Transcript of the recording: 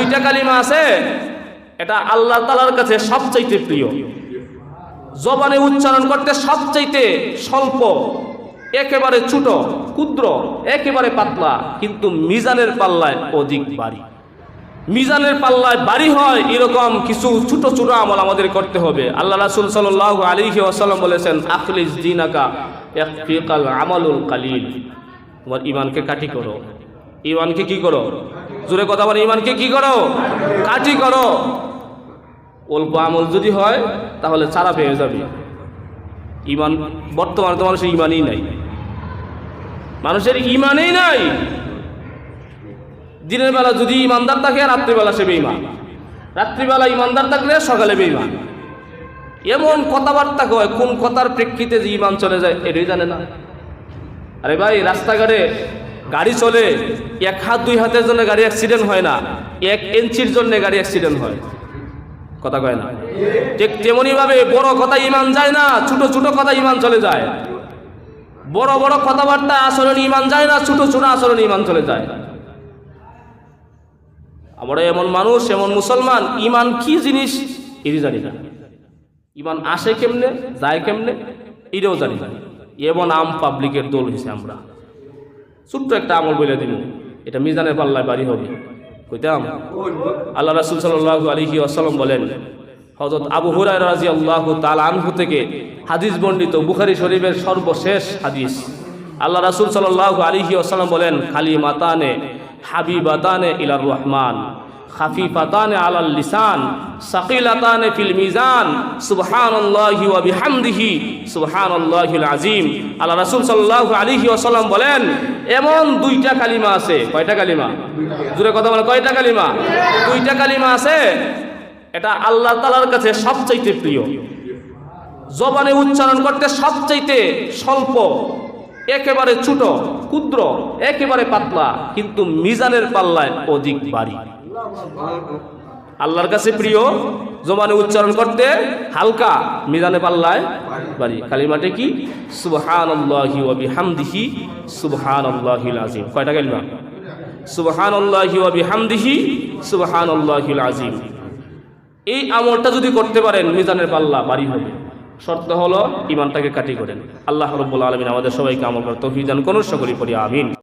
দুইটা কালিমা আছে, এটা আল্লাহ তালার কাছে সবচাইতে প্রিয়। জবানে উচ্চারণ করতে সবচাইতে স্বল্প, একেবারে ছোট, ক্ষুদ্র, একেবারে পাতলা, কিন্তু মিজানের পাল্লায় অধিক বাড়ি। মিজানের পাল্লায় বাড়ি হয় এরকম কিছু ছোট ছোট আমল আমাদের করতে হবে। আল্লাহ রাসুল সাল্লাহ আলিহি ওয়াসাল্লাম বলেছেন, আখলিস দিনাকা আমালুল কালিল। তোমার ইমানকে কাটি করো। ইমানকে কি করো? জোরে কথা বলে, ইমানকে কি করো? কাটি করো। অল্প আমল যদি হয়, তাহলে ছাড়া পেয়ে যাবে। ইমান, বর্তমানে তো মানুষের ইমানই নাই। মানুষের ইমানই নাই। দিনের বেলা যদি ইমানদার থাকে, রাত্রিবেলা সে বেইমান রাত্রিবেলা ইমানদার থাকলে সকালে বেইমান এমন কথাবার্তা কয়, কোন কথার প্রেক্ষিতে যে ইমান চলে যায়, এটাই জানে না। আরে ভাই, রাস্তাঘাটে গাড়ি চলে, এক হাত, দুই হাতের জন্য গাড়ি অ্যাক্সিডেন্ট হয় না, এক ইঞ্চির জন্য গাড়ি অ্যাক্সিডেন্ট হয়। কথা কয় না? ঠিক তেমনি ভাবে বড় কথা ইমান যায় না, ছোট ছোট কথা ইমান চলে যায়। বড় বড় কথাবার্তা আচরণ ইমান যায় না, ছোট ছোট আচরণ ইমান চলে যায়। আমরা এমন মানুষ, এমন মুসলমান, ইমান কি জিনিস? এটি জানি না। ইমান আসে কেমনে, যায় কেমনে, এটাও জানি না। এমন আম পাবলিকের দোল হয়েছে আমরা। ছোট্ট একটা আমল বলে দিন এটা মিজানের পাল্লায় বাড়ি হবে। কইতাম, আল্লাহ রাসুল সাল্লাহ আলহি আসালাম বলেন হজরত আবু হুরাই রাজি আল্লাহ তাল আনহু থেকে হাদিস বন্ডিত বুখারি শরীফের সর্বশেষ হাদিস। আল্লাহ রাসুল সাল্লাহ আলহি আসালাম বলেন, খালি মাতানে হাবিবাতানে ইলার রহমান। খাফিফাতানে আলাল লিসান, সাকিলাতানে ফিল মিজান, সুবহানাল্লাহি ওয়া বিহামদিহি, সুবহানাল্লাহিল আযীম। আল্লাহ রাসূল সাল্লাল্লাহু আলাইহি ওয়াসাল্লাম বলেন, এমন দুইটা কালিমা আছে। কয়টা কালিমা? জোরে কথা বলে কয়টা কালিমা? দুইটা কালিমা আছে, এটা আল্লাহ তাআলার কাছে সবচাইতে প্রিয়। জবানে উচ্চারণ করতে সবচাইতে স্বল্প, একেবারে ছোট, ক্ষুদ্র, একেবারে পাতলা, কিন্তু মিজানের পাল্লায় অধিক বাড়ি। আল্লাহর কাছে প্রিয় জমানে উচ্চারণ করতে হালকা মিজানে পাল্লায় বাড়ি। কালিমাটে কি? সুবহানাল্লাহি ওয়া বিহামদিহি, সুবহানাল্লাহিল আযীম। কয়টা কালিমা? সুবহানাল্লাহি ওয়া বিহামদিহি, সুবহানাল্লাহিল আযীম। এই আমলটা যদি করতে পারেন, মিজানের পাল্লা বাড়ি হবে। শর্ত হলো ইমানটাকে কাটি করেন। আল্লাহ রব্বুল আলমিন আমাদের সবাইকে আমল করতে অভিযান কোন সকলই করি আমিন।